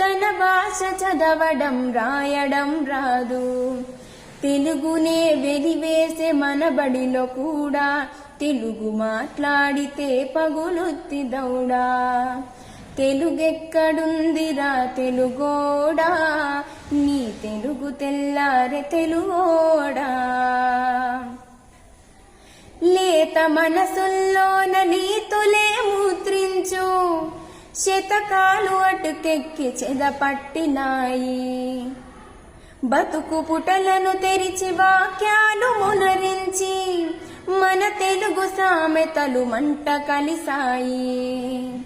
తన భాష చదవడం రాయడం రాదు. తెలుగునే వెలివేసే మన బడిలో కూడా తెలుగు మాట్లాడితే పగులుత్తి దౌడా. తెలుగెక్కడుందిరా తెలుగోడా? నీ తెలుగు తెల్లారే తెలుగోడా? లేత మనసుల్లోన శతకాలు అటుకెక్కి చెదపట్టినాయి. బతుకు పుటలను తెరిచి వాక్యాలు మునరించి మన తెలుగు సామెతలు మంట కలిసాయి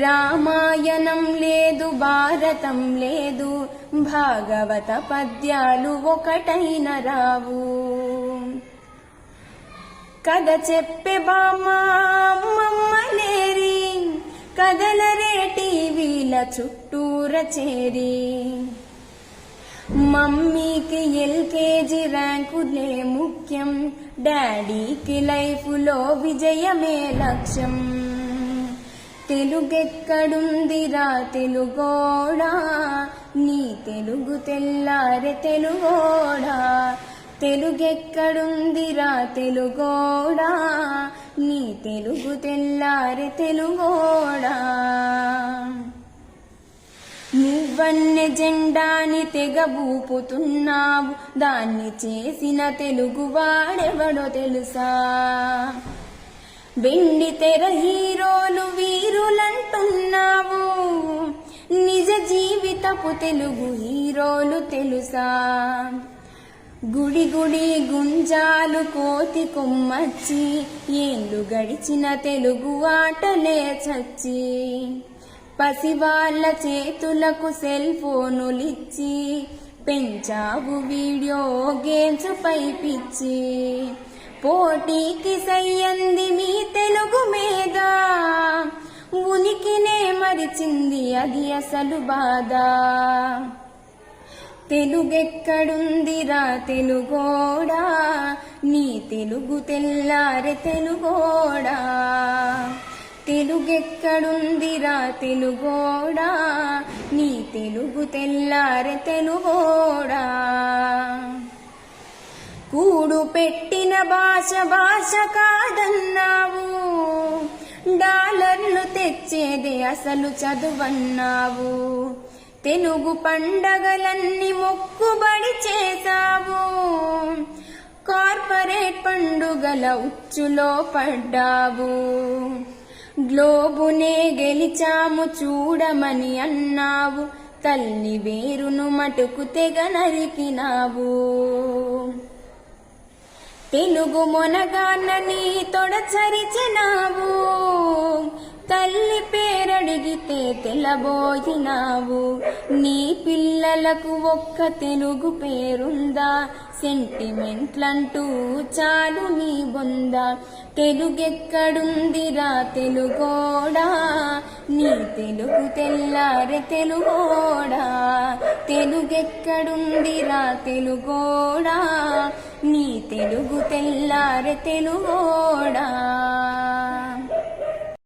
రామాయణం లేదు భారతం లేదు భాగవత పద్యాలు ఒకటైన రావు. కథ చెప్పే బామ్మ కదల చుట్టూర చేరి మమ్మీకి ఎల్కేజీ ర్యాంకులే ముఖ్యం. డాడీకి లైఫ్లో విజయమే లక్ష్యం. తెలుగెక్కడుందిరా తెలుగోడా? నీ తెలుగు తెల్లారే తెలుగోడా? తెలుగెక్కడుందిరా తెలుగోడా? నీ తెలుగు తెల్లారె తెలుగోడా? వన్నె జెండాని తెగబూపుతున్నావు. దాన్ని చేసిన తెలుగు వాడెవడో తెలుసా? వెండి తెర హీరోలు వీరులంటున్నావు. నిజ జీవితపు తెలుగు హీరోలు తెలుసా? గుడి గుడి గుంజాలు కోతి కొమ్మచ్చి ఏళ్ళు గడిచిన తెలుగు ఆటలే చచ్చి. పసివాళ్ళ చేతులకు సెల్ ఫోనులిచ్చి పెంచావు వీడియో గేమ్స్ పై పిచ్చి పోటీకి సయ్యంది మీ తెలుగు మీద ఉనికినే మరిచింది అది అసలు బాధ. తెలుగెక్కడుందిరా తెలుగోడా నీ తెలుగు తెల్లారె తెలుగోడా. తెలుగెక్కడుందిరా తెలుగోడా? నీ తెలుగు తెల్లారె తెలుగోడా? కూడు పెట్టిన భాష భాష కాదన్నావు. డాలర్లు తెచ్చేది అసలు చదువన్నావు. తెలుగు పండగలన్నీ మొక్కుబడి చేశావు. కార్పొరేట్ పండుగల ఉచ్చులో పడ్డావు. గ్లోబునే గెలిచాము చూడమని అన్నావు. తల్లి వేరును మటుకు తెగ నరికినావు. తెలుగు మొనగాన్నని తొడ చరిచినావు. పేరడిగితే తెలబోయినావు. నీ పిల్లలకు ఒక్క తెలుగు పేరుందా? సెంటిమెంట్లంటూ చాలు నీ బొంద. తెలుగెక్కడుందిరా తెలుగోడా? నీ తెలుగు తెల్లారె తెలుగోడా? తెలుగెక్కడుందిరా తెలుగోడా? నీ తెలుగు తెల్లారె తెలుగోడా?